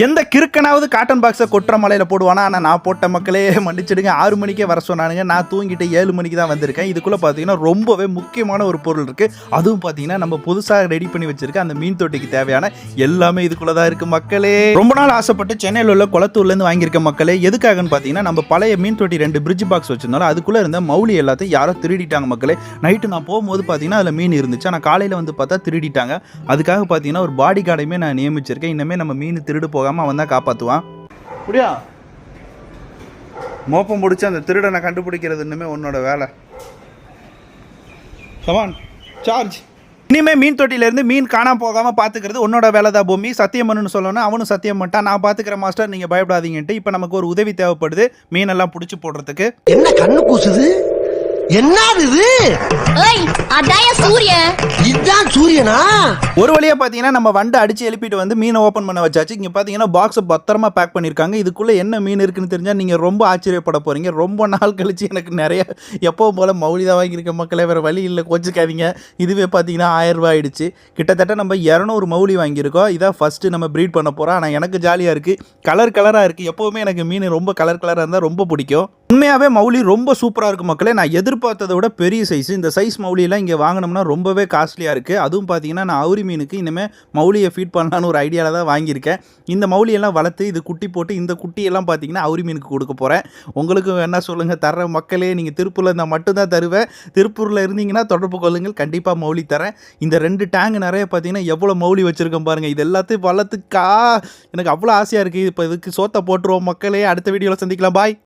எந்த கிறுக்கனாவது காட்டன் பாக்ஸை கொட்டுற மலையில் போடுவானா? ஆனால் நான் போட்ட மக்களே மன்னிச்சிடுங்க. ஆறு மணிக்கே வர சொன்னானுங்க. நான் தூங்கிட்டு ஏழு மணிக்கு தான் வந்திருக்கேன். இதுக்குள்ளே பார்த்தீங்கன்னா ரொம்பவே முக்கியமான ஒரு பொருள் இருக்குது அதுவும் பார்த்தீங்கன்னா நம்ம புதுசாக ரெடி பண்ணி வச்சிருக்க அந்த மீன் தொட்டிக்கு தேவையான எல்லாமே இதுக்குள்ளே தான் இருக்குது மக்களே. ரொம்ப நாள் ஆசைப்பட்டு சென்னையில் உள்ள குளத்தூர்லேருந்து வாங்கியிருக்க மக்களே எதுக்காகன்னு பார்த்தீங்கன்னா நம்ம பழைய மீன் தொட்டி ரெண்டு பிரிட்ஜ் பாக்ஸ் வச்சிருந்தாலும் அதுக்குள்ளே இருந்த மௌலி எல்லாத்தையும் யாரோ திருடிட்டாங்க மக்களே. நைட்டு நான் போகும்போது பார்த்தீங்கன்னா அதில் மீன் இருந்துச்சு. ஆனால் காலையில் வந்து பார்த்தா திருடிட்டாங்க. அதுக்காக பார்த்தீங்கன்னா ஒரு பாடி கார்டையுமே நான் நியமிச்சிருக்கேன். இன்னமே நம்ம மீன் திருடு போகாமல் அவன் தான் காப்பாற்றுவான் முடியா மோப்பம் பிடிச்சி அந்த திருடனை கண்டுபிடிக்கிறது இன்னுமே உன்னோட வேலை. கமான் சார்ஜ் இனிமே மீன் தொட்டியிலேருந்து மீன் காணாம போகாமல் பார்த்துக்கிறது உன்னோட வேலை தான் பூமி. சத்தியம் பண்ணுன்னு சொல்லணும் அவனும் சத்தியம் பண்ணிட்டான். நான் பார்த்துக்கிறேன் மாஸ்டர் நீங்கள் பயப்படாதீங்கன்ட்டு இப்போ நமக்கு ஒரு உதவி தேவைப்படுது மீனெல்லாம் பிடிச்சி போடுறதுக்கு. என்ன கண்ணு கூசுது? என்னது இது? ஏய் அதாய சூரியன் இதுதான் சூரியனா? ஒரு வழியாக பார்த்தீங்கன்னா நம்ம வண்டை அடித்து எழுப்பிட்டு வந்து மீனை ஓப்பன் பண்ண வச்சாச்சு. இங்கே பார்த்தீங்கன்னா பாக்ஸை பத்திரமா பேக் பண்ணியிருக்காங்க இதுக்குள்ளே என்ன மீன் இருக்குன்னு தெரிஞ்சால் நீங்கள் ரொம்ப ஆச்சரியப்பட போகிறீங்க ரொம்ப நாள் கழிச்சு எனக்கு நிறைய எப்பவும் போல் மௌலி தான் வாங்கியிருக்க மக்களே வேறு வழி இல்லை கோச்சிக்காதீங்க. இதுவே பார்த்தீங்கன்னா ஆயிரம் ரூபாய் ஆயிடுச்சு. கிட்டத்தட்ட நம்ம இரநூறு மௌலி வாங்கியிருக்கோம். இதான் ஃபஸ்ட்டு நம்ம ப்ரீட் பண்ண போகிறோம் ஆனால் எனக்கு ஜாலியாக இருக்குது கலர் கலராக இருக்குது எப்போவுமே எனக்கு மீன் ரொம்ப கலர் கலராக இருந்தால் ரொம்ப பிடிக்கும். உண்மையாகவே மௌலி ரொம்ப சூப்பராக இருக்கும் மக்களே. நான் எதிர்பார்த்ததை விட பெரிய சைஸ் இந்த சைஸ் மௌலியெல்லாம் இங்கே வாங்கினோம்னா ரொம்பவே காஸ்ட்லியாக இருக்குது அதுவும் பார்த்தீங்கன்னா நான் அவுரி மீனுக்கு இனிமேல் மௌலியை ஃபீட் பண்ணலான்னு ஒரு ஐடியாவில் தான் வாங்கியிருக்கேன். இந்த மௌலியெல்லாம் வளர்த்து இது குட்டி போட்டு இந்த குட்டியெல்லாம் பார்த்தீங்கன்னா அவுரி மீனுக்கு கொடுக்க போகிறேன் உங்களுக்கு என்ன சொல்லுங்கள் தர்ற மக்களே. நீங்கள் திருப்பூரில் இருந்தால் மட்டும்தான் தருவேன் திருப்பூரில் இருந்தீங்கன்னா தொடர்பு கொள்ளுங்கள். கண்டிப்பாக மௌலி தரேன். இந்த ரெண்டு டேங்க் நிறைய பார்த்தீங்கன்னா எவ்வளோ மௌலி வச்சுருக்கேன் பாருங்கள் இது எல்லாத்தையும் வளர்த்துக்கா. எனக்கு அவ்வளோ ஆசையாக இருக்குது இப்போ இதுக்கு சோத்தை போட்டுருவோம் மக்களே. அடுத்த வீடியோவில் சந்திக்கலாம். பாய்